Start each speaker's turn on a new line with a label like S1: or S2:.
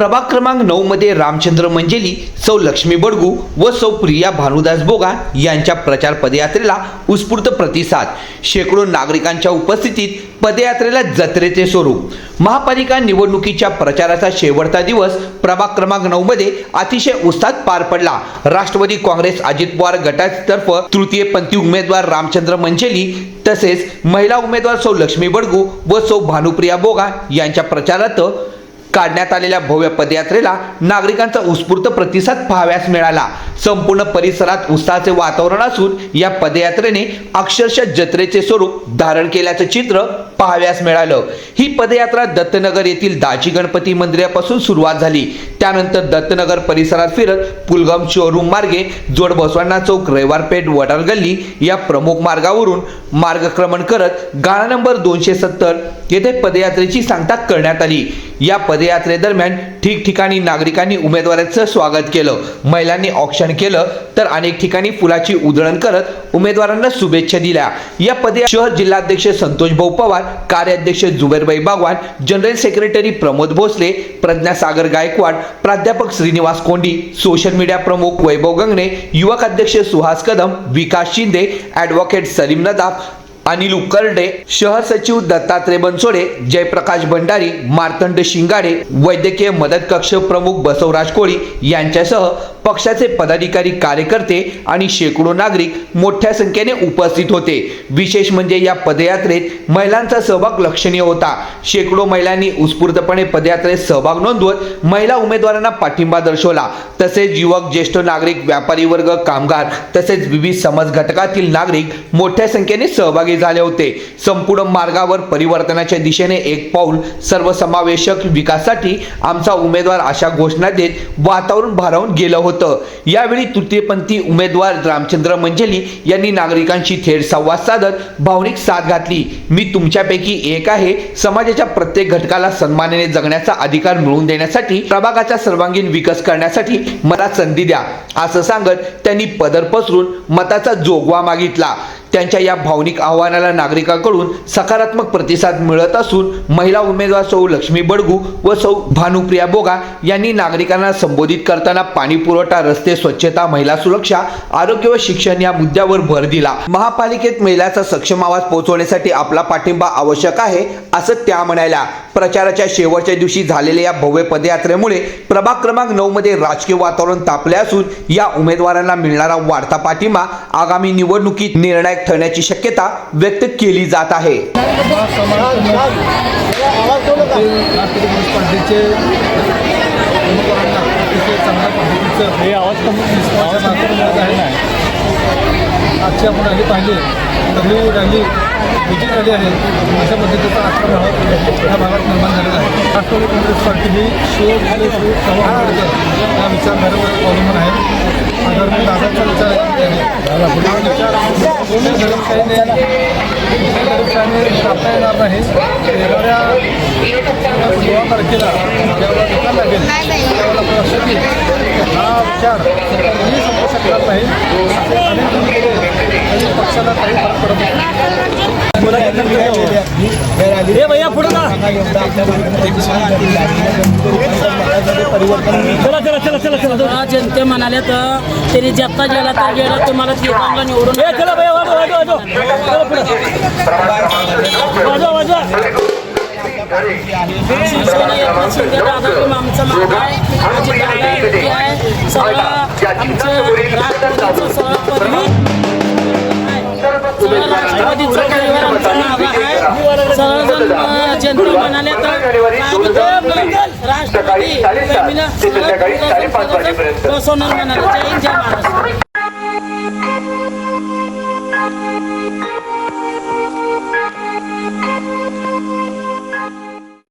S1: प्रभाग क्रमांक नऊ मध्ये रामचंद्र मंजेली सौ लक्ष्मी बडगू व सौ प्रिया भानुदास बोगा यांच्या प्रचार पदयात्रेला उत्स्फूर्त प्रतिसाद. शेकडो नागरिकांच्या उपस्थितीत पदयात्रेला जत्रेचे स्वरूप. महापालिका निवडणुकीच्या प्रचाराचा शेवटचा दिवस प्रभाग क्रमांक नऊ मध्ये अतिशय उत्साहात पार पडला. राष्ट्रवादी काँग्रेस अजित पवार गटातर्फ तृतीयपंथी उमेदवार रामचंद्र मंजेली तसेच महिला उमेदवार सौ लक्ष्मी बडगू व सौ भानुप्रिया बोगा यांच्या प्रचारात काढण्यात आलेल्या भव्य पदयात्रेला नागरिकांचा उत्स्फूर्त प्रतिसाद पाहाव्यास मिळाला. संपूर्ण परिसरात उत्साहाचे वातावरण असून या पदयात्रेने अक्षरशः जत्रेचे स्वरूप धारण केल्याचं चित्र पाहाव्यास मिळालं. ही पदयात्रा दत्तनगर येथील दाजी गणपती मंदिरापासून सुरुवात झाली. त्यानंतर दत्तनगर परिसरात फिरत पुलगाम शोरूम मार्गे जोड बसवांना चौक रविवारपेठ वडार गल्ली या प्रमुख मार्गावरून मार्गक्रमण करत गाळा नंबर दोनशे सत्तर येथे पदयात्रेची सांगता करण्यात आली. या पदयात्रेदरम्यान ठिकठिकाणी नागरिकांनी उमेदवाराचं स्वागत केलं. महिलांनी भाषण केलं तर अनेक ठिकाणी फुलाची उधळण करत उमेदवारांना शुभेच्छा दिल्या. या पदे शहर जिल्हाध्यक्ष संतोष भाऊ पवार कार्याध्यक्ष जुबेरबाई बागवान जनरल सेक्रेटरी प्रमोद भोसले प्रज्ञा सागर गायकवाड प्राध्यापक श्रीनिवास कोंडी सोशल मीडिया प्रमुख वैभव गंगणे युवक अध्यक्ष सुहास कदम विकास शिंदे ॲडव्होकेट सलीम नदाफ अनिल उकरडे शहर सचिव दत्तात्रय बनसोडे जयप्रकाश भंडारी मार्तंड शिंगाडे वैद्यकीय मदत कक्ष प्रमुख बसवराज कोळी यांच्यासह पक्षाचे पदाधिकारी कार्यकर्ते आणि शेकडो नागरिक मोठ्या संख्येने उपस्थित होते. विशेष म्हणजे या पदयात्रेत महिलांचा सहभाग लक्षणीय होता. शेकडो महिलांनी उत्स्फूर्तपणे पदयात्रेत सहभाग नोंदवत महिला उमेदवारांना पाठिंबा दर्शवला. तसेच युवक ज्येष्ठ नागरिक व्यापारी वर्ग कामगार तसेच विविध समाज घटकातील नागरिक मोठ्या संख्येने सहभागी झाले होते. संपूर्ण मार्गावर परिवर्तनाच्या दिशेने एक पाऊल सर्वसमावेशक विकासासाठी आमचा उमेदवार अशा घोषणा देत वातावरण भारावून गेलं होतं. यावेळी तृतीयपंथी उमेदवार रामचंद्र मंजेली यांनी नागरिकांशी थेट संवाद साधत भावनिक साथ घातली. मी तुमच्यापैकी एक आहे. समाजाच्या प्रत्येक घटकाला सन्मानाने जगण्याचा अधिकार मिळवून देण्यासाठी प्रभागाचा सर्वांगीण विकास करण्यासाठी मला संधी द्या. असं सांगत त्यांनी पदर पसरून मताचा जोगवा मागितला. त्यांच्या या भावनिक आव्हानाला नागरिकांकडून सकारात्मक प्रतिसाद मिळत असून महिला उमेदवार सौ लक्ष्मी बडगू व सौ भानुप्रिया बोगा यांनी नागरिकांना संबोधित करताना पाणी पुरवठा रस्ते स्वच्छता महिला सुरक्षा आरोग्य व शिक्षण या मुद्द्यावर भर दिला. महापालिकेत महिलांचा सक्षम आवाज पोहोचवण्यासाठी आपला पाठिंबा आवश्यक आहे असं त्या म्हणाल्या. प्रचाराच्या शेवटच्या दिवशी झालेल्या या भव्य पदयात्रेमुळे प्रभाग क्रमांक नऊ मध्ये राजकीय वातावरण तापले असून या उमेदवारांना मिळणारा वाढता पाठिंबा आगामी निवडणुकीत निर्णायक ठरण्याची शक्यता व्यक्त केली जात आहे
S2: राष्ट्रवादी काँग्रेस हे आवाज आहे आजची आपण रॅली पाहिजे तर रॅली विजय रॅली आहे अशा पद्धतीचा आक्रमण या भागात निर्माण झालेला आहे राष्ट्रवादी काँग्रेस पार्टी ही शिव शिव या विचारधारेवर अवलंबून आहे आदरणीय सोळा तारखेला पक्षाला भैया पुढे चला चला चला चला चला।
S3: जनते म्हणाले तर त्यांनी जप्ता गेला तर गेला तुम्हाला ते चांगला निवडून शिवसेना एकनाथ शिंदे दादा तुम्ही आमचं माग आहे. आमची आहे. सगळं आमचं राष्ट्रवादीचं सगळं पदवी सगळं राष्ट्रवादीचं परिवार आमचं मागं आहे. सगळेजण जनते म्हणाले तर आम्ही राष्ट्रवादी फॅमिलीला सगळं बसवणार म्हणाले जय हिंद, जय महाराष्ट्र